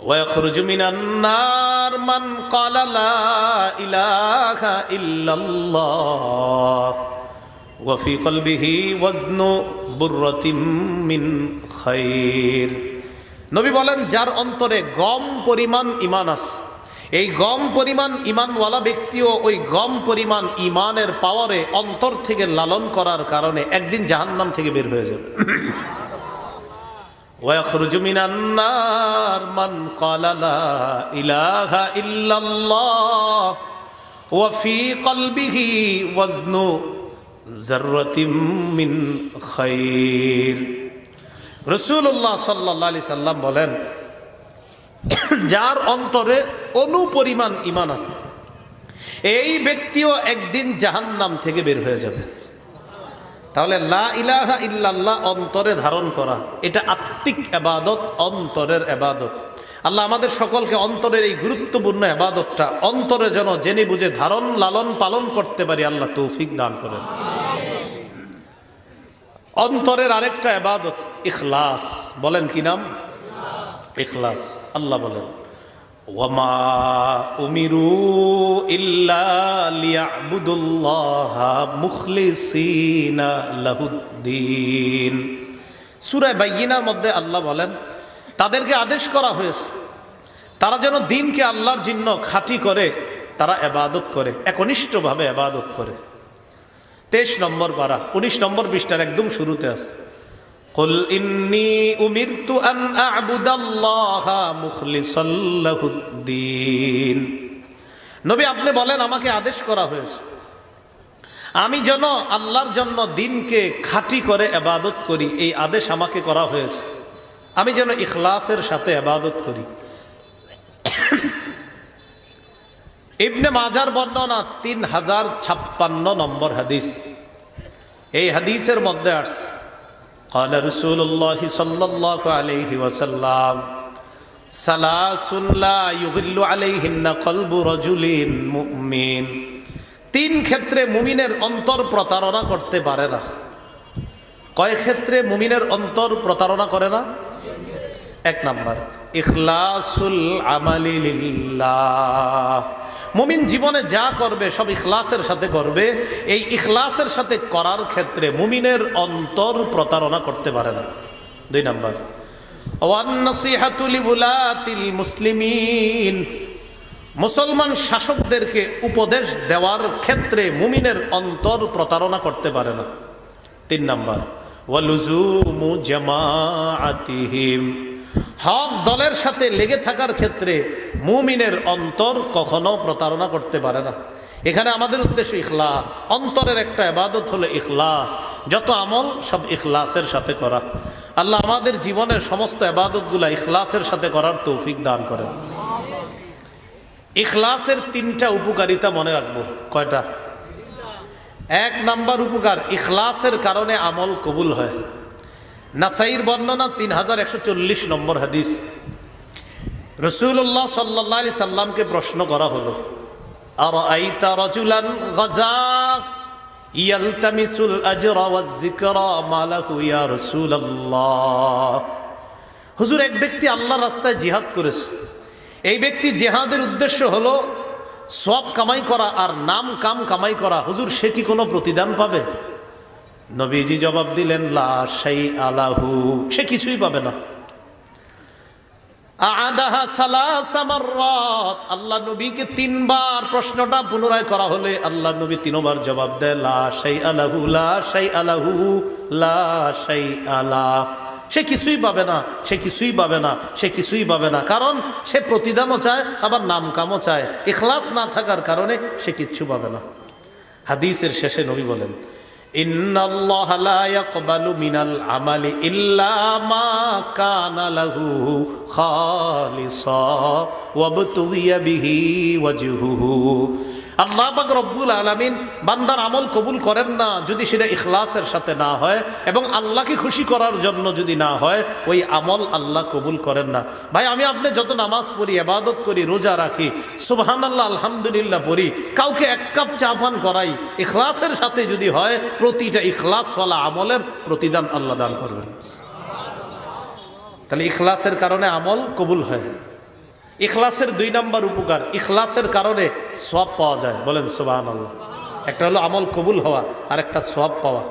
ويخرج من النار من قال لا إله إلا الله وفي قلبه وزن برة من خير নবী বলেন যার অন্তরে গম পরিমাণ ইমান আছে এই গম পরিমাণ ইমানওয়ালা ব্যক্তিও ওই গম পরিমাণ ইমানের পাওয়ারে অন্তর থেকে লালন করার কারণে একদিন জাহান্নাম থেকে বের হয়ে যাবে ويخرج من النار من قال لا إله إلا الله وفي قلبه وزن ذرة من خير রসুল্লাহ সাল্লাহ আলি সাল্লাম বলেন যার অন্তরে অনুপরিমাণ ইমান আছে এই ব্যক্তিও একদিন জাহান্নাম থেকে বের হয়ে যাবে তাহলে লা ইলাহা ইল্লাল্লাহ অন্তরে ধারণ করা। এটা আত্মিক এবাদত অন্তরের এবাদত আল্লাহ আমাদের সকলকে অন্তরের এই গুরুত্বপূর্ণ এবাদতটা অন্তরে যেন জেনে বুঝে ধারণ, লালন পালন করতে পারি আল্লাহ তৌফিক দান করেন। অন্তরের আরেকটা এবাদত ইখলাস। বলেন কি নাম? ইখলাস। আল্লাহ বলেন। ওয়ামা উমিরু ইল্লা লিয়াবুদুল্লাহ মুখলিসিনা লাহুদ্দিন সূরা বাইয়িনার মধ্যে আল্লাহ বলেন, তাদেরকে আদেশ করা হয়েছে, তারা যেন দিনকে আল্লাহর জন্য খাঁটি করে তারা এবাদত করে, একনিষ্ঠভাবে এবাদত করে। তেইশ নম্বর পারা, উনিশ নম্বর পৃষ্ঠার একদম শুরুতে আছে। قل إني أمرت أن أعبد الله مخلصا له الدين নবী আপনি বলেন আমাকে আদেশ করা হয়েছে আমি যেন আল্লাহর জন্য দিনকে খাঁটি করে এবাদত করি এই আদেশ আমাকে করা হয়েছে আমি যেন ইখলাসের সাথে এবাদত করি ইবনে মাজার বর্ণনা তিন হাজার ছাপ্পান্ন নম্বর হাদিস এই হাদিসের মধ্যে আসছে قال رسول الله صلى الله عليه وسلم ثلاث لا يغل عليهن قلب رجل مؤمن তিন ক্ষেত্রে মুমিনের অন্তর প্রতারণা করতে পারে না কয় ক্ষেত্রে মুমিনের অন্তর প্রতারণা করে না এক নাম্বার ইখলাসুল আমালি লিল্লাহ মুমিন জীবনে যা করবে, সব ইখলাসের সাথে করবে। এই ইখলাসের সাথে করার ক্ষেত্রে মুমিনের অন্তর প্রতারণা করতে পারে না। দুই নাম্বার। মুসলিমিন। মুসলমান শাসকদেরকে উপদেশ দেওয়ার ক্ষেত্রে মুমিনের অন্তর প্রতারণা করতে পারে না। তিন নম্বর। ওয়ালুজুমু জামাআতিহিম। হক দলের সাথে লেগে থাকার ক্ষেত্রে মুমিনের অন্তর কখনো প্রতারণা করতে পারে না। এখানে আমাদের উদ্দেশ্য ইখলাস। অন্তরের একটা এবাদত হলো ইখলাস। যত আমল, সব ইখলাসের সাথে করা। আল্লাহ আমাদের জীবনের সমস্ত এবাদতগুলা ইখলাসের সাথে করার তৌফিক দান করেন। ইখলাসের তিনটা উপকারিতা মনে রাখব। কয়টা? এক নাম্বার উপকার, ইখলাসের কারণে আমল কবুল হয়। নাসাইর বর্ণনা তিন হাজার একশো চল্লিশ নম্বর হাদিস। রসুল্লাহ সাল্লাহ আলি সাল্লামকে প্রশ্ন করা হলো আর আইতা রজুলান গজা? ইয়ালতামিসুল আজরা ওয়াজ যিকরা? মালাহু ইয়া রাসূলুল্লাহ? হুজুর, এক ব্যক্তি আল্লাহর রাস্তায় জিহাদ করেছে। এই ব্যক্তি জেহাদের উদ্দেশ্য হলো সব কামাই করা আর নাম কাম কামাই করা। হুজুর, সে কি কোনো প্রতিদান পাবে? নবীজি জবাব দিলেন, লা সেই আলাহু সে কিছুই পাবে না। আল্লাহ নবীকে তিনবার প্রশ্নটা পুনরায় করা হলে আল্লাহ নবী তিনবার জবাব দেয়, লা সেই আলাহু লা সেই আলাহু লা সেই আলাহ সে কিছুই পাবে না, সে কিছুই পাবে না, সে কিছুই পাবে না। কারণ সে প্রতিদানও চায়, আবার নাম কামও চায়। এখলাস না থাকার কারণে সে কিচ্ছু পাবে না। হাদিসের শেষে নবী বলেন إن الله لا يقبل من العمل إلا ما كان له خالصا وابتغي به وجهه আল্লাহ পাক রব্বুল আলামিন বান্দার আমল কবুল করেন না যদি সেটা ইখলাসের সাথে না হয় এবং আল্লাহকে খুশি করার জন্য যদি না হয়, ওই আমল আল্লাহ কবুল করেন না। ভাই, আমি আপনি যত নামাজ পড়ি আবাদত করি, রোজা রাখি সুবহান আল্লাহ আলহামদুলিল্লাহ পড়ি, কাউকে এক কাপ চা পান করাই, ইখলাসের সাথে যদি হয়, প্রতিটা ইখলাসওয়ালা আমলের প্রতিদান আল্লাহ দান করবেন। তাহলে ইখলাসের কারণে আমল কবুল হয়। ইখলাসের দুই নাম্বার উপকার, ইখলাসের কারণে সব পাওয়া যায়। বলেন সোবাহ একটা হলো আমল কবুল হওয়া আর একটা সব পাওয়া।